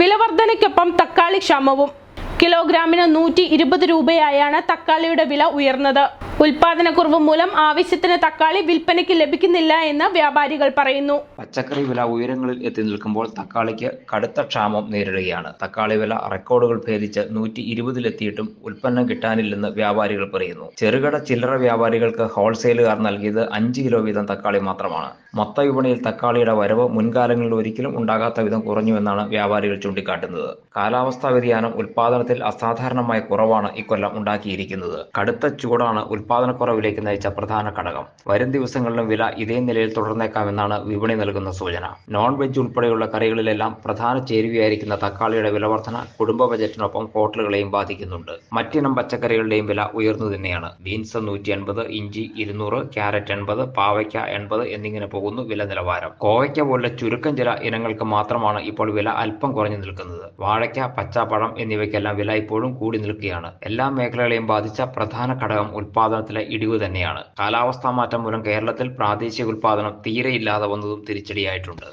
വിലവർധനയ്ക്കൊപ്പം തക്കാളി ക്ഷാമവും. കിലോഗ്രാമിന് നൂറ്റി ഇരുപത് രൂപയായാണ് തക്കാളിയുടെ വില ഉയർന്നത്. ഉൽപാദനക്കുറവ് മൂലം ആവശ്യത്തിന് തക്കാളി വിൽപ്പനയ്ക്ക് ലഭിക്കുന്നില്ല എന്ന് വ്യാപാരികൾ പറയുന്നു. പച്ചക്കറി വില ഉയരങ്ങളിൽ എത്തി നിൽക്കുമ്പോൾ തക്കാളിക്ക് കടുത്ത ക്ഷാമം നേരിടുകയാണ്. തക്കാളി വില റെക്കോർഡുകൾ ഭേദിച്ച് നൂറ്റി ഇരുപതിലെത്തിയിട്ടും ഉൽപ്പന്നം കിട്ടാനില്ലെന്ന് വ്യാപാരികൾ പറയുന്നു. ചെറുകിട ചില്ലറ വ്യാപാരികൾക്ക് ഹോൾസെയിലുകാർ നൽകിയത് അഞ്ച് കിലോ വീതം തക്കാളി മാത്രമാണ്. മൊത്ത വിപണിയിൽ തക്കാളിയുടെ വരവ് മുൻകാലങ്ങളിൽ ഒരിക്കലും ഉണ്ടാകാത്ത വിധം കുറഞ്ഞുവെന്നാണ് വ്യാപാരികൾ ചൂണ്ടിക്കാട്ടുന്നത്. കാലാവസ്ഥാ വ്യതിയാനം ഉൽപാദനത്തിൽ അസാധാരണമായ കുറവാണ് ഇക്കൊല്ലം ഉണ്ടാക്കിയിരിക്കുന്നത്. കടുത്ത ചൂടാണ് ഉൽപാദനക്കുറവിലേക്ക് നയിച്ച പ്രധാന ഘടകം. വരും ദിവസങ്ങളിലും വില ഇതേ നിലയിൽ തുടർന്നേക്കാമെന്നാണ് വിപണി നൽകുന്ന സൂചന. നോൺ വെജ് ഉൾപ്പെടെയുള്ള കറികളിലെല്ലാം പ്രധാന ചേരുവയായിരിക്കുന്ന തക്കാളിയുടെ വിലവർദ്ധന കുടുംബ ബജറ്റിനൊപ്പം ഹോട്ടലുകളെയും ബാധിക്കുന്നുണ്ട്. മറ്റിനം പച്ചക്കറികളുടെയും വില ഉയർന്നു തന്നെയാണ്. ബീൻസ് നൂറ്റി അൻപത് ഇഞ്ചി ഇരുന്നൂറ് ക്യാരറ്റ് എൺപത് പാവയ്ക്ക എൺപത് എന്നിങ്ങനെ പോകുന്നു വില നിലവാരം. കോവയ്ക്ക പോലുള്ള ചുരുക്കം ചില ഇനങ്ങൾക്ക് മാത്രമാണ് ഇപ്പോൾ വില അല്പം കുറഞ്ഞു നിൽക്കുന്നത്. വാഴയ്ക്ക പച്ചപ്പഴം എന്നിവയ്ക്കെല്ലാം വില ഇപ്പോഴും കൂടി നിൽക്കുകയാണ്. എല്ലാ മേഖലകളെയും ബാധിച്ച പ്രധാന ഘടകം ഉൽപാദനത്തിലെ ഇടിവ് തന്നെയാണ്. കാലാവസ്ഥാ മാറ്റം മൂലം കേരളത്തിൽ പ്രാദേശിക ഉൽപാദനം തീരെ ഇല്ലാതെ വന്നതും തിരിച്ചടിയായിട്ടുണ്ട്.